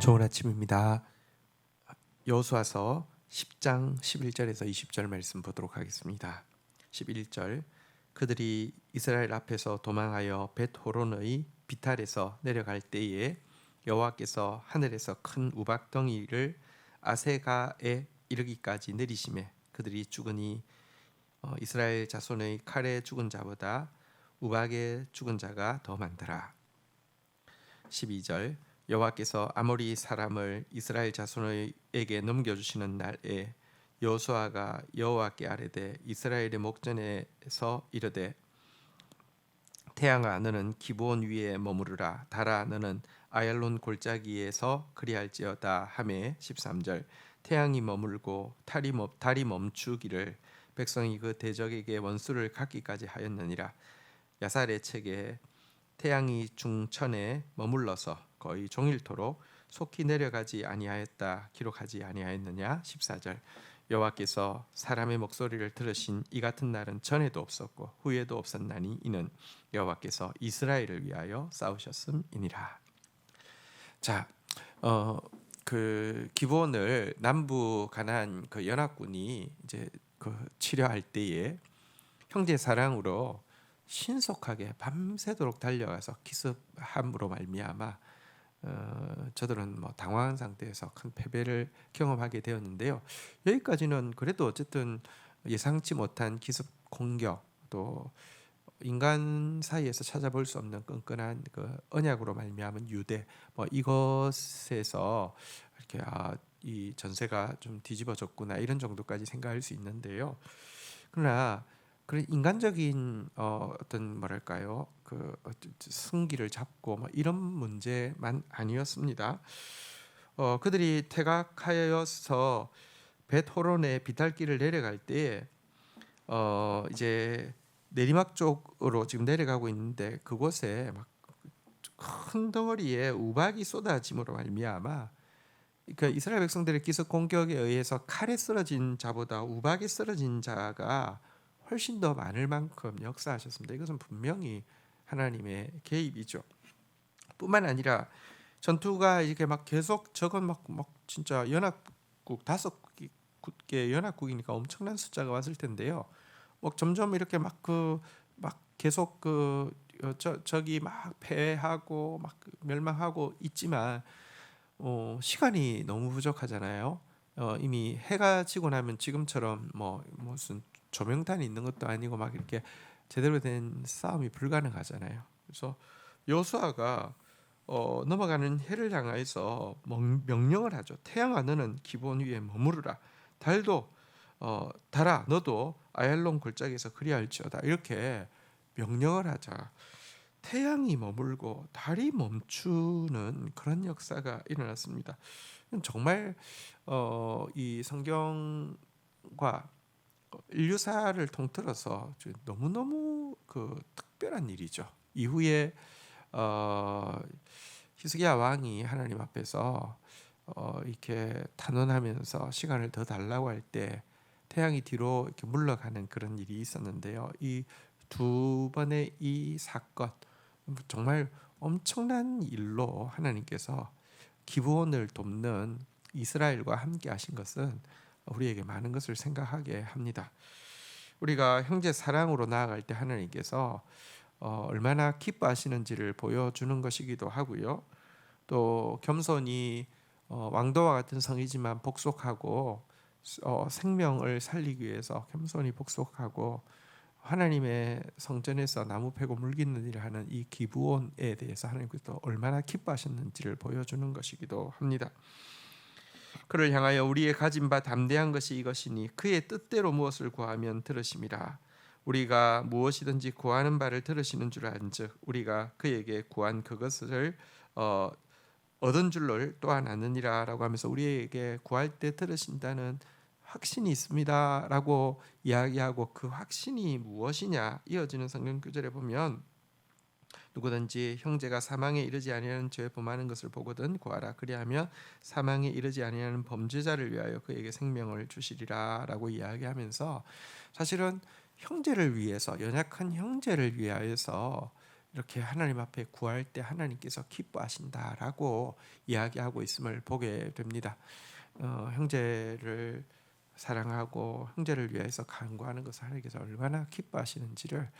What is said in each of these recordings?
좋은 아침입니다. 여호수아서 10장 11절에서 20절 말씀 보도록 하겠습니다. 11절 그들이 이스라엘 앞에서 도망하여 벳호론의 비탈에서 내려갈 때에 여호와께서 하늘에서 큰 우박덩이를 아세가에 이르기까지 내리심에 그들이 죽으니 어, 이스라엘 자손의 칼에 죽은 자보다 우박에 죽은 자가 더 많더라. 12절 여호와께서 아모리 사람을 이스라엘 자손에게 넘겨주시는 날에 여호수아가 여호와께 아뢰되 이스라엘의 목전에서 이르되 태양아 너는 기브온 위에 머무르라. 달아 너는 아얄론 골짜기에서 그리할지어다 하매 13절. 태양이 머물고 달이, 멈, 달이 멈추기를 백성이 그 대적에게 원수를 갖기까지 하였느니라. 야살의 책에 태양이 중천에 머물러서 거의 종일토록 속히 내려가지 아니하였다 기록하지 아니하였느냐 14절 여호와께서 사람의 목소리를 들으신 이 같은 날은 전에도 없었고 후에도 없었나니 이는 여호와께서 이스라엘을 위하여 싸우셨음이니라. 자, 어, 그 기본을 남부 가난 그 연합군이 이제 그 치료할 때에 형제 사랑으로 신속하게 밤새도록 달려가서 기습함으로 말미암아 어, 저들은 뭐 당황한 상태에서 큰 패배를 경험하게 되었는데요. 여기까지는 그래도 어쨌든 예상치 못한 기습 공격 또 인간 사이에서 찾아볼 수 없는 끈끈한 그 언약으로 말미암은 유대 뭐 이것에서 이렇게 아, 이 전세가 좀 뒤집어졌구나 이런 정도까지 생각할 수 있는데요. 그러나 그런 인간적인 어, 어떤 뭐랄까요 그 승기를 잡고 뭐 이런 문제만 아니었습니다. 어, 그들이 태각하여서 벳호론의 비탈길을 내려갈 때 어, 이제 내리막 쪽으로 지금 내려가고 있는데 그곳에 막 큰 덩어리에 우박이 쏟아짐으로 말미암아 그 이스라엘 백성들의 기습 공격에 의해서 칼에 쓰러진 자보다 우박에 쓰러진 자가 훨씬 더 많을 만큼 역사하셨습니다. 이것은 분명히 하나님의 개입이죠. 뿐만 아니라 전투가 이렇게 막 계속 저건 막, 막 진짜 연합국 다섯 개 연합국이니까 엄청난 숫자가 왔을 텐데요. 뭐 점점 이렇게 막 그막 그 계속 그저 어, 저기 막 패하고 막 멸망하고 있지만 어, 시간이 너무 부족하잖아요. 어, 이미 해가 지고 나면 지금처럼 뭐 무슨 조명탄이 있는 것도 아니고 막 이렇게 제대로 된 싸움이 불가능하잖아요. 그래서 여수아가 어, 넘어가는 해를 향하여서 명령을 하죠. 태양아 너는 기본 위에 머무르라. 달도 어, 달아 너도 아얄론 골짜기에서 그리할지어다. 이렇게 명령을 하자. 태양이 머물고 달이 멈추는 그런 역사가 일어났습니다. 정말 어, 이 성경과 인류사를 통틀어서 너무 너무 그 특별한 일이죠. 이후에 어, 히스기야 왕이 하나님 앞에서 어, 이렇게 탄원하면서 시간을 더 달라고 할 때 태양이 뒤로 이렇게 물러가는 그런 일이 있었는데요. 이 두 번의 이 사건 정말 엄청난 일로 하나님께서 기브온을 돕는 이스라엘과 함께 하신 것은 우리에게 많은 것을 생각하게 합니다. 우리가 형제 사랑으로 나아갈 때 하나님께서 어, 얼마나 기뻐하시는지를 보여주는 것이기도 하고요. 또 겸손히 어, 왕도와 같은 성이지만 복속하고 어, 생명을 살리기 위해서 겸손히 복속하고 하나님의 성전에서 나무 패고 물기는 일을 하는 이 기부원에 대해서 하나님께서 얼마나 기뻐하셨는지를 보여주는 것이기도 합니다. 그를 향하여 우리의 가진 바 담대한 것이 이것이니 그의 뜻대로 무엇을 구하면 들으심이라. 우리가 무엇이든지 구하는 바를 들으시는 줄 안즉 우리가 그에게 구한 그것을 어, 얻은 줄을 또한 아느니라라고 하면서 우리에게 구할 때 들으신다는 확신이 있습니다라고 이야기하고 그 확신이 무엇이냐 이어지는 성경 구절에 보면 누구든지 형제가 사망에 이르지 아니하는 죄 범하는 것을 보거든 구하라 그리하면 사망에 이르지 아니하는 범죄자를 위하여 그에게 생명을 주시리라라고 이야기하면서 사실은 형제를 위해서 연약한 형제를 위하여서 이렇게 하나님 앞에 구할 때 하나님께서 기뻐하신다라고 이야기하고 있음을 보게 됩니다. 어, 형제를 사랑하고 형제를 위해서 간구하는 것을 하나님께서 얼마나 기뻐하시는지를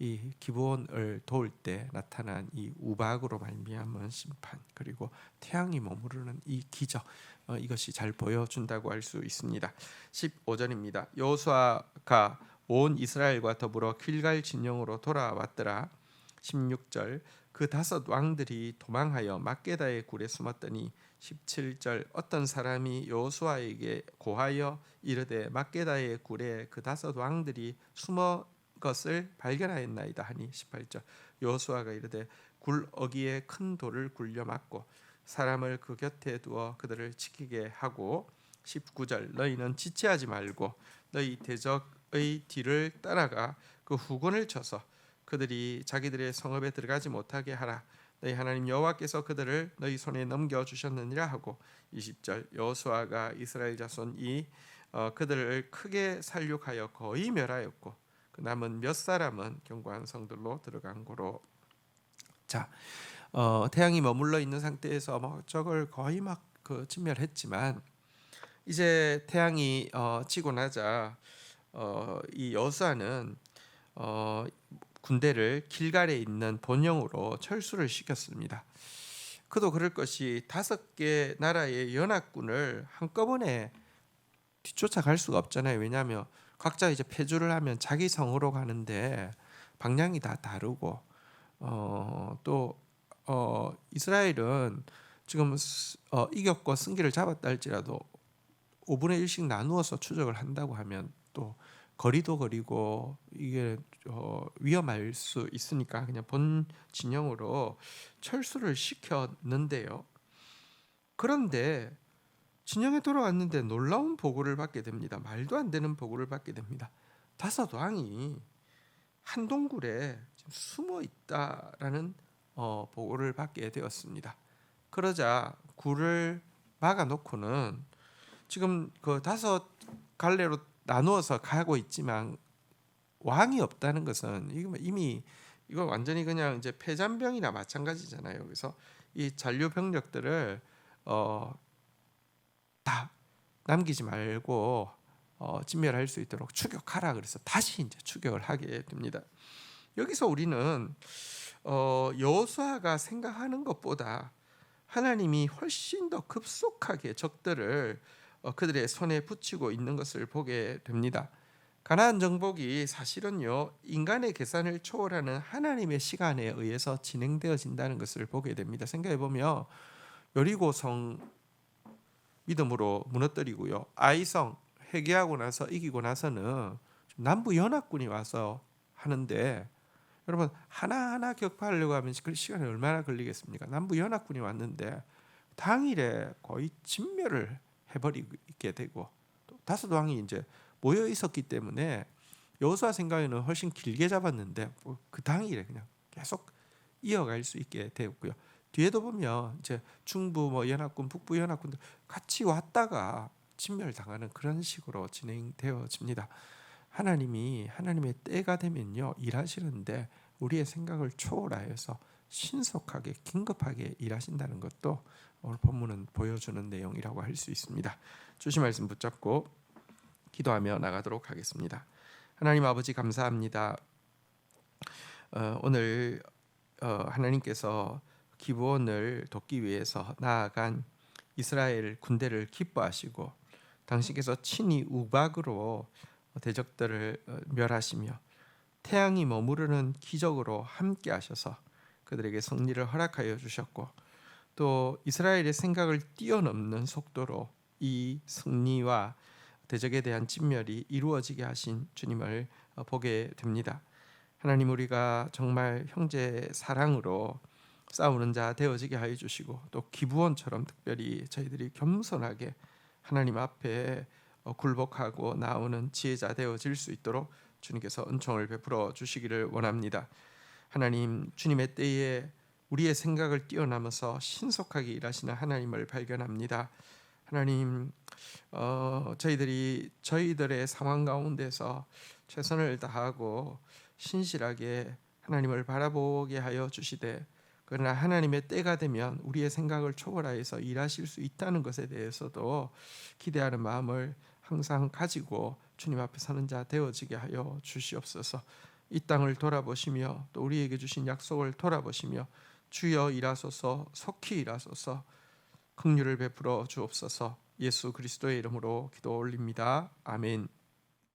이 기본을 도울 때 나타난 이 우박으로 말미암은 심판 그리고 태양이 머무르는 이 기적 어, 이것이 잘 보여준다고 할 수 있습니다. 15절입니다. 여호수아가 온 이스라엘과 더불어 길갈 진영으로 돌아왔더라. 16절 그 다섯 왕들이 도망하여 막게다의 굴에 숨었더니 17절 어떤 사람이 여호수아에게 고하여 이르되 막게다의 굴에 그 다섯 왕들이 숨어 것을 발견하였나이다 하니 18절. 여호수아가 이르되 굴 어기에 큰 돌을 굴려 막고 사람을 그 곁에 두어 그들을 지키게 하고 19절. 너희는 지체하지 말고 너희 대적의 뒤를 따라가 그 후군을 쳐서 그들이 자기들의 성읍에 들어가지 못하게 하라. 너희 하나님 여호와께서 그들을 너희 손에 넘겨 주셨느니라 하고 20절. 여호수아가 이스라엘 자손이 어, 그들을 크게 살육하여 거의 멸하였고 그 남은 몇 사람은 견고한 성들로 들어간 고로 자 어, 태양이 머물러 있는 상태에서 뭐 저걸 거의 막그 진멸했지만 이제 태양이 어, 지고 나자 어, 이 여수아는 어, 군대를 길갈에 있는 본영으로 철수를 시켰습니다. 그도 그럴 것이 다섯 개 나라의 연합군을 한꺼번에 뒤쫓아갈 수가 없잖아요. 왜냐하면 각자 이제 패주를 하면 자기 성으로 가는데 방향이 다 다르고 어, 또 어, 이스라엘은 지금 어, 이겼고 승기를 잡았다 할지라도 5분의 1씩 나누어서 추적을 한다고 하면 또 거리도 거리고 이게 어, 위험할 수 있으니까 그냥 본 진영으로 철수를 시켰는데요. 그런데 진영에 돌아왔는데 놀라운 보고를 받게 됩니다. 말도 안 되는 보고를 받게 됩니다. 다섯 왕이 한 동굴에 숨어 있다라는 어, 보고를 받게 되었습니다. 그러자 굴을 막아 놓고는 지금 그 다섯 갈래로 나누어서 가고 있지만 왕이 없다는 것은 이미 이거 완전히 그냥 이제 패잔병이나 마찬가지잖아요. 그래서 이 잔류 병력들을 어, 다 남기지 말고 어, 진멸할 수 있도록 추격하라 그래서 다시 이제 추격을 하게 됩니다. 여기서 우리는 어, 여호수아가 생각하는 것보다 하나님이 훨씬 더 급속하게 적들을 어, 그들의 손에 붙이고 있는 것을 보게 됩니다. 가나안 정복이 사실은요 인간의 계산을 초월하는 하나님의 시간에 의해서 진행되어진다는 것을 보게 됩니다. 생각해 보면 여리고성 믿음으로 무너뜨리고요. 아이성 회개하고 나서 이기고 나서는 남부 연합군이 와서 하는데 여러분 하나하나 격파하려고 하면 그 시간이 얼마나 걸리겠습니까? 남부 연합군이 왔는데 당일에 거의 진멸을 해버리게 되고 또 다섯 왕이 이제 모여 있었기 때문에 여호수아 생각에는 훨씬 길게 잡았는데 뭐그 당일에 그냥 계속 이어갈 수 있게 되었고요. 뒤에도 보면 이제 중부 뭐 연합군, 북부 연합군들 같이 왔다가 진멸당하는 그런 식으로 진행되어집니다. 하나님이 하나님의 때가 되면요 일하시는데 우리의 생각을 초월하여서 신속하게 긴급하게 일하신다는 것도 오늘 본문은 보여주는 내용이라고 할 수 있습니다. 주신 말씀 붙잡고 기도하며 나가도록 하겠습니다. 하나님 아버지 감사합니다. 어, 오늘 어, 하나님께서 기본을 돕기 위해서 나아간 이스라엘 군대를 기뻐하시고 당신께서 친히 우박으로 대적들을 어, 멸하시며 태양이 머무르는 기적으로 함께 하셔서 그들에게 승리를 허락하여 주셨고 또 이스라엘의 생각을 뛰어넘는 속도로 이 승리와 대적에 대한 진멸이 이루어지게 하신 주님을 어, 보게 됩니다. 하나님 우리가 정말 형제 사랑으로 싸우는 자 되어지게 하여 주시고 또 기부원처럼 특별히 저희들이 겸손하게 하나님 앞에 어, 굴복하고 나오는 지혜자 되어질 수 있도록 주님께서 은총을 베풀어 주시기를 원합니다. 하나님 주님의 때에 우리의 생각을 뛰어넘어서 신속하게 일하시는 하나님을 발견합니다. 하나님, 어, 저희들이 저희들의 상황 가운데서 최선을 다하고 신실하게 하나님을 바라보게 하여 주시되 그러나 하나님의 때가 되면 우리의 생각을 초월하여서 일하실 수 있다는 것에 대해서도 기대하는 마음을 항상 가지고 주님 앞에 서는 자 되어지게 하여 주시옵소서. 이 땅을 돌아보시며 또 우리에게 주신 약속을 돌아보시며 주여 일하소서 속히 일하소서 긍휼을 베풀어 주옵소서 예수 그리스도의 이름으로 기도 올립니다. 아멘.